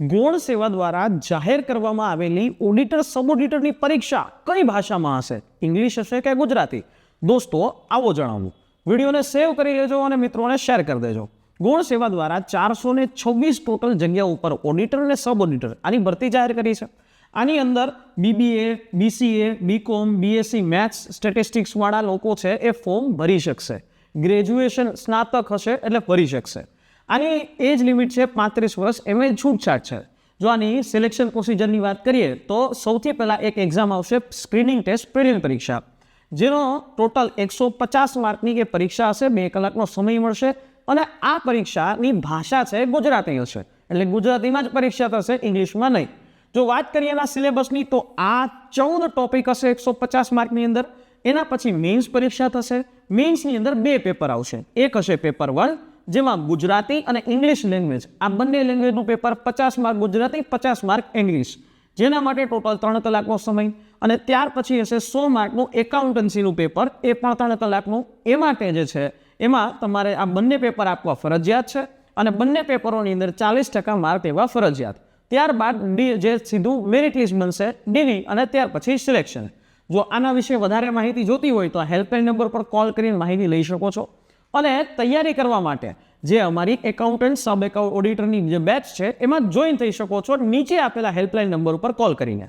ગૌણ સેવા દ્વારા જાહેર કરવામાં આવેલી ઓડિટર સબ ઓડિટરની પરીક્ષા કઈ ભાષામાં હશે? ઇંગ્લિશ હશે કે ગુજરાતી? દોસ્તો, આવો જણાવું. વિડીયોને સેવ કરી લેજો અને મિત્રોને શેર કરી દેજો. ગૌણ સેવા દ્વારા ચારસો ને છવ્વીસ ટોટલ જગ્યા ઉપર ઓડિટર અને સબ ઓડિટર આની ભરતી જાહેર કરી છે. આની અંદર BBA BCA BCom BSc maths સ્ટેટિસ્ટિક્સવાળા લોકો છે એ ફોર્મ ભરી શકશે. ગ્રેજ્યુએશન સ્નાતક હશે એટલે ભરી શકશે. આની એજ લિમિટ છે પાંત્રીસ વર્ષ, એમાં છૂટછાટ છે. જો આની સિલેક્શન પ્રોસિજરની વાત કરીએ, તો સૌથી પહેલાં એક એક્ઝામ આવશે સ્ક્રીનિંગ ટેસ્ટ પ્રિલિમ પરીક્ષા. જેનો ટોટલ એકસો પચાસ માર્કની કે પરીક્ષા હશે, બે કલાકનો સમય મળશે અને આ પરીક્ષાની ભાષા છે ગુજરાતી હશે. એટલે ગુજરાતીમાં જ પરીક્ષા થશે, ઇંગ્લિશમાં નહીં. જો વાત કરીએ એના સિલેબસની તો આ ચૌદ ટોપિક હશે એકસો પચાસ માર્કની અંદર. એના પછી મેઇન્સ પરીક્ષા થશે. મેઇન્સની અંદર બે પેપર આવશે. એક હશે પેપર વન જેમાં ગુજરાતી અને ઇંગ્લિશ લેંગ્વેજ આ બંને લેંગ્વેજનું પેપર પચાસ માર્ક ગુજરાતી, પચાસ માર્ક ઇંગ્લિશ જેના માટે ટોટલ ત્રણ કલાકનો સમય અને ત્યાર પછી હશે સો માર્કનું એકાઉન્ટન્સીનું પેપર એ પણ ત્રણ કલાકનું. એ માટે જે છે, એમાં તમારે આ બંને પેપર આપવા ફરજિયાત છે અને બંને પેપરોની અંદર ચાલીસ ટકા માર્ક એવા ફરજિયાત. ત્યારબાદ ડી જે સીધું મેરિટ લિસ્ટ બનશે ડીની અને ત્યાર પછી સિલેક્શન જો આના વિશે વધારે માહિતી જોતી હોય તો હેલ્પલાઇન નંબર પર કોલ કરીને માહિતી લઈ શકો છો. અને તૈયારી કરવા માટે જે અમારી એકાઉન્ટન્ટ સબ એકાઉન્ટ ઓડિટરની જે બેચ છે, એમાં જોઈન થઈ શકો છો. નીચે આપેલા હેલ્પલાઇન નંબર ઉપર કોલ કરીને.